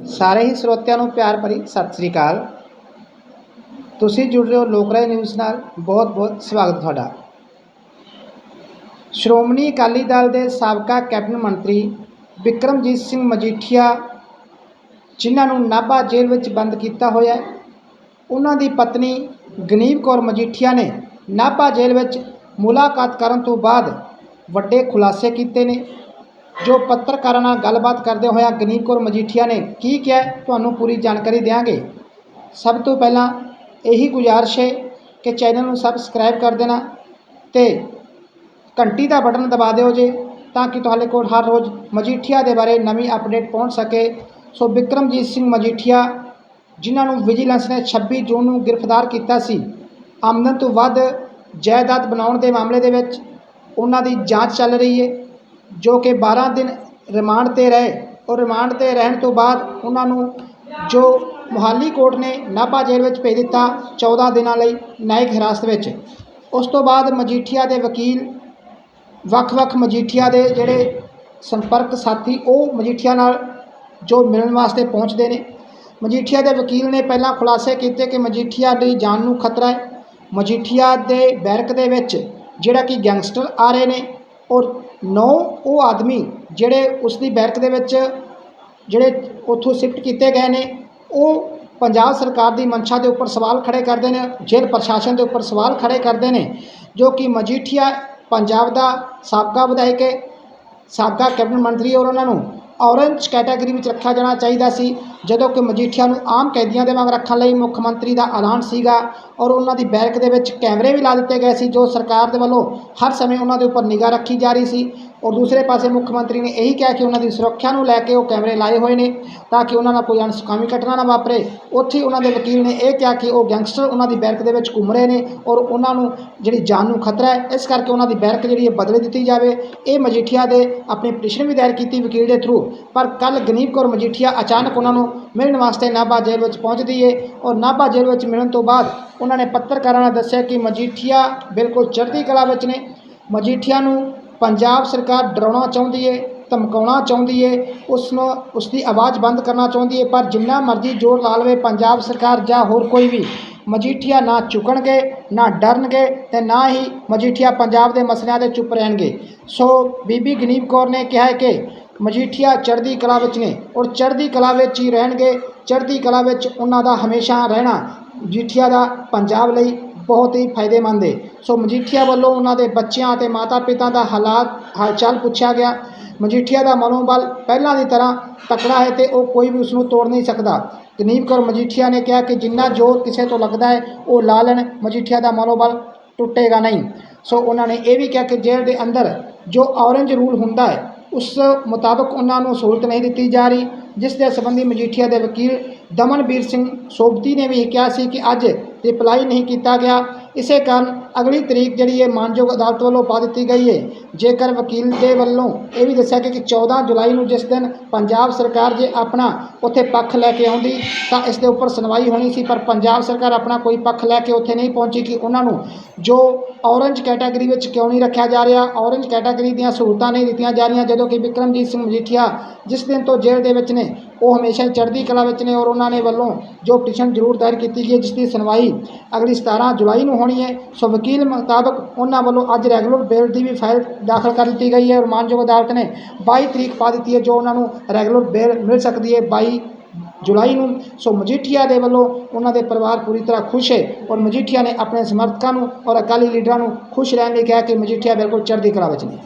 ਸਾਰੇ ਹੀ ਸਰੋਤਿਆਂ ਨੂੰ ਪਿਆਰ ਭਰੀ ਸਤਿ ਸ੍ਰੀ ਅਕਾਲ। ਤੁਸੀਂ ਜੁੜ ਰਹੇ ਹੋ ਲੋਕ ਰਾਏ ਨਿਊਜ਼ ਨਾਲ। ਬਹੁਤ ਬਹੁਤ ਸਵਾਗਤ ਤੁਹਾਡਾ। ਸ਼੍ਰੋਮਣੀ ਅਕਾਲੀ ਦਲ ਦੇ ਸਾਬਕਾ ਕੈਬਨਿਟ ਮੰਤਰੀ ਵਿਕਰਮਜੀਤ ਸਿੰਘ ਮਜੀਠੀਆ, ਜਿਨ੍ਹਾਂ ਨੂੰ ਨਾਭਾ ਜੇਲ੍ਹ ਵਿੱਚ ਬੰਦ ਕੀਤਾ ਹੋਇਆ ਹੈ, ਉਹਨਾਂ ਦੀ ਪਤਨੀ ਗਨੀਵ ਕੌਰ ਮਜੀਠੀਆ ਨੇ ਨਾਭਾ ਜੇਲ੍ਹ ਵਿੱਚ ਮੁਲਾਕਾਤ ਕਰਨ ਤੋਂ ਬਾਅਦ ਵੱਡੇ ਖੁਲਾਸੇ ਕੀਤੇ ਨੇ। ਜੋ ਪੱਤਰਕਾਰਾਂ ਨਾਲ ਗੱਲਬਾਤ ਕਰਦੇ ਹੋਇਆ ਗਨੀਤ ਕੌਰ ਮਜੀਠੀਆ ਨੇ ਕੀ ਕਿਹਾ, ਤੁਹਾਨੂੰ ਪੂਰੀ ਜਾਣਕਾਰੀ ਦਿਆਂਗੇ। ਸਭ ਤੋਂ ਪਹਿਲਾਂ ਇਹੀ ਗੁਜ਼ਾਰਿਸ਼ ਹੈ ਕਿ ਚੈਨਲ ਨੂੰ ਸਬਸਕ੍ਰਾਈਬ ਕਰ ਦੇਣਾ ਤੇ ਘੰਟੀ ਦਾ ਬਟਨ ਦਬਾ ਦਿਓ ਜੇ, ਤਾਂ ਕਿ ਤੁਹਾਡੇ ਕੋਲ ਹਰ ਰੋਜ਼ ਮਜੀਠੀਆ ਦੇ ਬਾਰੇ ਨਵੀਂ ਅਪਡੇਟ ਪਹੁੰਚ ਸਕੇ। ਸੋ ਵਿਕਰਮਜੀਤ ਸਿੰਘ ਮਜੀਠੀਆ, ਜਿਨ੍ਹਾਂ ਨੂੰ ਵਿਜੀਲੈਂਸ ਨੇ 26 ਜੂਨ ਨੂੰ ਗ੍ਰਿਫਤਾਰ ਕੀਤਾ ਸੀ, ਆਮਦਨ ਤੋਂ ਵੱਧ ਜਾਇਦਾਦ ਬਣਾਉਣ ਦੇ ਮਾਮਲੇ ਦੇ ਵਿੱਚ ਉਹਨਾਂ ਦੀ ਜਾਂਚ ਚੱਲ ਰਹੀ ਹੈ। ਜੋ ਕਿ 12 ਦਿਨ ਰਿਮਾਂਡ ਤੇ ਰਹੇ ਔਰ ਰਿਮਾਂਡ ਤੇ ਰਹਿਣ ਤੋਂ ਬਾਅਦ ਉਹਨਾਂ ਨੂੰ ਜੋ ਮੋਹਾਲੀ ਕੋਰਟ ਨੇ ਨਾਭਾ ਜੇਲ੍ਹ ਵਿੱਚ ਭੇਜ ਦਿੱਤਾ 14 ਦਿਨਾਂ ਲਈ ਨਿਆਇਕ ਹਿਰਾਸਤ ਵਿੱਚ। ਉਸ ਤੋਂ ਬਾਅਦ ਮਜੀਠੀਆ ਦੇ ਵਕੀਲ ਵੱਖ-ਵੱਖ ਮਜੀਠੀਆ ਦੇ ਜਿਹੜੇ ਸੰਪਰਕ ਸਾਥੀ, ਉਹ ਮਜੀਠੀਆ ਨਾਲ ਜੋ ਮਿਲਣ ਵਾਸਤੇ ਪਹੁੰਚਦੇ ਨੇ। ਮਜੀਠੀਆ ਦੇ ਵਕੀਲ ਨੇ ਪਹਿਲਾਂ ਖੁਲਾਸੇ ਕੀਤੇ ਕਿ ਮਜੀਠੀਆ ਦੀ ਜਾਨ ਨੂੰ ਖਤਰਾ ਹੈ। ਮਜੀਠੀਆ ਦੇ ਬੈਰਕ ਦੇ ਵਿੱਚ ਜਿਹੜਾ ਕਿ ਗੈਂਗਸਟਰ ਆ ਰਹੇ ਨੇ ਔਰ ਨੌ ਉਹ ਆਦਮੀ ਜਿਹੜੇ ਉਸ ਦੀ ਬੈਰਕ ਦੇ ਵਿੱਚ ਜਿਹੜੇ ਉੱਥੋਂ ਸ਼ਿਫਟ ਕੀਤੇ ਗਏ ਨੇ, ਉਹ ਪੰਜਾਬ ਸਰਕਾਰ ਦੀ ਮਨਸ਼ਾ ਦੇ ਉੱਪਰ ਸਵਾਲ ਖੜੇ ਕਰਦੇ ਨੇ, ਜੇਲ੍ਹ ਪ੍ਰਸ਼ਾਸਨ ਦੇ ਉੱਪਰ ਸਵਾਲ ਖੜੇ ਕਰਦੇ ਨੇ, ਜੋ ਕਿ ਮਜੀਠੀਆ ਪੰਜਾਬ ਦਾ ਸਾਬਕਾ ਵਿਧਾਇਕ ਹੈ, ਸਾਬਕਾ ਕੈਬਨਿਟ ਮੰਤਰੀ ਔਰ ਉਹਨਾਂ ਨੂੰ ਔਰੰਜ ਕੈਟਾਗਰੀ ਵਿੱਚ ਰੱਖਿਆ ਜਾਣਾ ਚਾਹੀਦਾ ਸੀ। ਜਦੋਂ ਕਿ ਮਜੀਠੀਆ ਨੂੰ ਆਮ ਕੈਦੀਆਂ ਦੇ ਵਾਂਗ ਰੱਖਣ ਲਈ ਮੁੱਖ ਮੰਤਰੀ ਦਾ ਐਲਾਨ ਸੀਗਾ ਔਰ ਉਹਨਾਂ ਦੀ ਬੈਰਕ ਦੇ ਵਿੱਚ ਕੈਮਰੇ ਵੀ ਲਾ ਦਿੱਤੇ ਗਏ ਸੀ ਜੋ ਸਰਕਾਰ ਦੇ ਵੱਲੋਂ ਹਰ ਸਮੇਂ ਉਹਨਾਂ ਦੇ ਉੱਪਰ ਨਿਗਾਹ ਰੱਖੀ ਜਾ ਰਹੀ ਸੀ ਔਰ ਦੂਸਰੇ ਪਾਸੇ ਮੁੱਖ ਮੰਤਰੀ ਨੇ ਇਹੀ ਕਿਹਾ ਕਿ ਉਹਨਾਂ ਦੀ ਸੁਰੱਖਿਆ ਨੂੰ ਲੈ ਕੇ ਉਹ ਕੈਮਰੇ ਲਾਏ ਹੋਏ ਨੇ ਤਾਂ ਕਿ ਉਹਨਾਂ ਨਾਲ ਕੋਈ ਅਣਸੁਖਾਵੀ ਘਟਨਾ ਨਾ ਵਾਪਰੇ। ਉੱਥੇ ਉਹਨਾਂ ਦੇ ਵਕੀਲ ਨੇ ਇਹ ਕਿਹਾ ਕਿ ਉਹ ਗੈਂਗਸਟਰ ਉਹਨਾਂ ਦੀ ਬੈਰਕ ਦੇ ਵਿੱਚ ਘੁੰਮ ਰਹੇ ਨੇ ਔਰ ਉਹਨਾਂ ਨੂੰ ਜਿਹੜੀ ਜਾਨ ਨੂੰ ਖਤਰਾ ਹੈ, ਇਸ ਕਰਕੇ ਉਹਨਾਂ ਦੀ ਬੈਰਕ ਜਿਹੜੀ ਹੈ ਬਦਲੇ ਦਿੱਤੀ ਜਾਵੇ। ਇਹ ਮਜੀਠੀਆ ਦੇ ਆਪਣੀ ਪਟੀਸ਼ਨ ਵੀ ਦਾਇਰ ਕੀਤੀ ਵਕੀਲ ਦੇ ਥਰੂ। ਪਰ ਕੱਲ ਗਨੀਬ ਕੌਰ ਮਜੀਠੀਆ ਅਚਾਨਕ ਉਹਨਾਂ ਨੂੰ ਮਿਲਣ ਵਾਸਤੇ ਨਾਭਾ ਜੇਲ੍ਹ ਵਿੱਚ ਪਹੁੰਚਦੀ ਏ ਔਰ ਨਾਭਾ ਜੇਲ੍ਹ ਵਿੱਚ ਮਿਲਣ ਤੋਂ ਬਾਅਦ ਉਹਨਾਂ ਨੇ ਪੱਤਰਕਾਰਾਂ ਨਾਲ ਦੱਸਿਆ ਕਿ ਮਜੀਠੀਆ ਬਿਲਕੁਲ ਚੜ੍ਹਦੀ ਕਲਾ ਵਿੱਚ ਨੇ। ਮਜੀਠੀਆ ਨੂੰ ਪੰਜਾਬ ਸਰਕਾਰ ਡਰਾਉਣਾ ਚਾਹੁੰਦੀ ਏ, ਧਮਕਾਉਣਾ ਚਾਹੁੰਦੀ ਏ ਉਸ ਨੂੰ ਉਸ ਦੀ ਆਵਾਜ਼ ਬੰਦ ਕਰਨਾ ਚਾਹੁੰਦੀ ਏ, ਪਰ ਜਿੰਨਾ ਮਰਜ਼ੀ ਜ਼ੋਰ ਲਾ ਲਵੇ ਪੰਜਾਬ ਸਰਕਾਰ ਜਾਂ ਹੋਰ ਕੋਈ ਵੀ, ਮਜੀਠੀਆ ਨਾ ਝੁਕਣਗੇ, ਨਾ ਡਰਨਗੇ ਤੇ ਨਾ ਹੀ ਮਜੀਠੀਆ ਪੰਜਾਬ ਦੇ ਮਸਲਿਆਂ ਦੇ ਚੁੱਪ ਰਹਿਣਗੇ। ਸੋ ਬੀਬੀ ਗਨੀਬ ਕੌਰ ਨੇ ਕਿਹਾ ਹੈ ਕਿ ਮਜੀਠੀਆ ਚੜ੍ਹਦੀ ਕਲਾ ਵਿੱਚ ਨੇ ਔਰ ਚੜ੍ਹਦੀ ਕਲਾ ਵਿੱਚ ਹੀ ਰਹਿਣਗੇ। ਚੜ੍ਹਦੀ ਕਲਾ ਵਿੱਚ ਉਹਨਾਂ ਦਾ ਹਮੇਸ਼ਾ ਰਹਿਣਾ ਮਜੀਠੀਆ ਦਾ ਪੰਜਾਬ ਲਈ ਬਹੁਤ ਹੀ ਫਾਇਦੇਮੰਦ ਹੈ ਸੋ ਮਜੀਠੀਆ ਵੱਲੋਂ ਉਹਨਾਂ ਦੇ ਬੱਚਿਆਂ ਅਤੇ ਮਾਤਾ ਪਿਤਾ ਦਾ ਹਾਲਾਤ, ਹਾਲਚਾਲ ਪੁੱਛਿਆ ਗਿਆ। ਮਜੀਠੀਆ ਦਾ ਮਨੋਬਲ ਪਹਿਲਾਂ ਦੀ ਤਰ੍ਹਾਂ ਤਕੜਾ ਹੈ ਤੇ ਉਹ ਕੋਈ ਵੀ ਉਸ ਨੂੰ ਤੋੜ ਨਹੀਂ ਸਕਦਾ। ਗਨੀਬ ਕੌਰ ਮਜੀਠੀਆ ਨੇ ਕਿਹਾ ਕਿ ਜਿੰਨਾ ਜ਼ੋਰ ਕਿਸੇ ਤੋਂ ਲੱਗਦਾ ਹੈ, ਉਹ ਲਾ ਲੈਣ। ਮਜੀਠੀਆ ਦਾ ਮਨੋਬਲ ਟੁੱਟੇਗਾ ਨਹੀਂ। ਸੋ ਉਹਨਾਂ ਨੇ ਇਹ ਵੀ ਕਿਹਾ ਕਿ ਜੇਲ੍ਹ ਦੇ ਅੰਦਰ ਜੋ ਔਰੰਜ ਰੂਲ ਹੁੰਦਾ ਹੈ ਉਸ ਮੁਤਾਬਕ ਉਹਨਾਂ ਨੂੰ ਸਹੂਲਤ ਨਹੀਂ ਦਿੱਤੀ ਜਾ ਰਹੀ, ਜਿਸ ਦੇ ਸੰਬੰਧੀ ਮਜੀਠੀਆ ਦੇ ਵਕੀਲ ਦਮਨਵੀਰ ਸਿੰਘ ਸੋਬਤੀ ਨੇ ਵੀ ਕਿਹਾ ਸੀ ਕਿ ਅੱਜ ਰਿਪਲਾਈ ਨਹੀਂ ਕੀਤਾ ਗਿਆ। ਇਸੇ ਕਾਰਨ ਅਗਲੀ ਤਰੀਕ ਜਿਹੜੀ ਹੈ ਮਾਨਯੋਗ ਅਦਾਲਤ ਵੱਲੋਂ ਪਾ ਦਿੱਤੀ ਗਈ ਹੈ ਜੇਕਰ ਵਕੀਲ ਦੇ ਵੱਲੋਂ ਇਹ ਵੀ ਦੱਸਿਆ ਕਿ 14 ਜੁਲਾਈ ਨੂੰ ਜਿਸ ਦਿਨ ਪੰਜਾਬ ਸਰਕਾਰ ਜੇ ਆਪਣਾ ਉੱਥੇ ਪੱਖ ਲੈ ਕੇ ਆਉਂਦੀ, ਤਾਂ ਇਸ ਦੇ ਉੱਪਰ ਸੁਣਵਾਈ ਹੋਣੀ ਸੀ, ਪਰ ਪੰਜਾਬ ਸਰਕਾਰ ਆਪਣਾ ਕੋਈ ਪੱਖ ਲੈ ਕੇ ਉੱਥੇ ਨਹੀਂ ਪਹੁੰਚੀ ਕਿ ਉਹਨਾਂ ਨੂੰ ਜੋ ਔਰੰਜ ਕੈਟਾਗਰੀ ਵਿੱਚ ਕਿਉਂ ਨਹੀਂ ਰੱਖਿਆ ਜਾ ਰਿਹਾ, ਔਰੰਜ ਕੈਟਾਗਰੀ ਦੀਆਂ ਸਹੂਲਤਾਂ ਨਹੀਂ ਦਿੱਤੀਆਂ ਜਾ ਰਹੀਆਂ, ਜਦੋਂ ਕਿ ਵਿਕਰਮਜੀਤ ਸਿੰਘ ਮਜੀਠੀਆ ਜਿਸ ਦਿਨ ਤੋਂ ਜੇਲ੍ਹ ਦੇ ਵਿੱਚ ਨੇ, ਉਹ ਹਮੇਸ਼ਾ ਚੜ੍ਹਦੀ ਕਲਾ ਵਿੱਚ ਨੇ ਔਰ ਉਹਨਾਂ ਨੇ ਵੱਲੋਂ ਜੋ ਪਟੀਸ਼ਨ ਜ਼ਰੂਰ ਦਾਇਰ ਕੀਤੀ ਗਈ ਹੈ, ਜਿਸ ਦੀ ਸੁਣਵਾਈ ਅਗਲੀ 17 ਜੁਲਾਈ ਨੂੰ ਹੋਣੀ ਹੈ। ਸੋ ਵਕੀਲ ਮੁਤਾਬਕ ਉਹਨਾਂ ਵੱਲੋਂ ਅੱਜ ਰੈਗੂਲਰ ਬੇਲ ਦੀ ਵੀ ਫਾਈਲ ਦਾਖਲ ਕਰ ਦਿੱਤੀ ਗਈ ਹੈ ਔਰ ਮਾਨਯੋਗ ਅਦਾਲਤ ਨੇ 22 ਤਰੀਕ ਪਾ ਦਿੱਤੀ ਹੈ ਜੋ ਉਹਨਾਂ ਨੂੰ ਰੈਗੂਲਰ ਬੇਲ ਮਿਲ ਸਕਦੀ ਹੈ 22 ਜੁਲਾਈ ਨੂੰ। ਸੋ ਮਜੀਠੀਆ ਦੇ ਵੱਲੋਂ ਉਹਨਾਂ ਦੇ ਪਰਿਵਾਰ ਪੂਰੀ ਤਰ੍ਹਾਂ ਖੁਸ਼ ਹੈ ਔਰ ਮਜੀਠੀਆ ਨੇ ਆਪਣੇ ਸਮਰਥਕਾਂ ਨੂੰ ਔਰ ਅਕਾਲੀ ਲੀਡਰਾਂ ਨੂੰ ਖੁਸ਼ ਰਹਿਣ ਲਈ ਕਿਹਾ ਕਿ ਮਜੀਠੀਆ ਬਿਲਕੁਲ ਚੜ੍ਹਦੀ ਕਲਾ ਵਿੱਚ ਨੇ।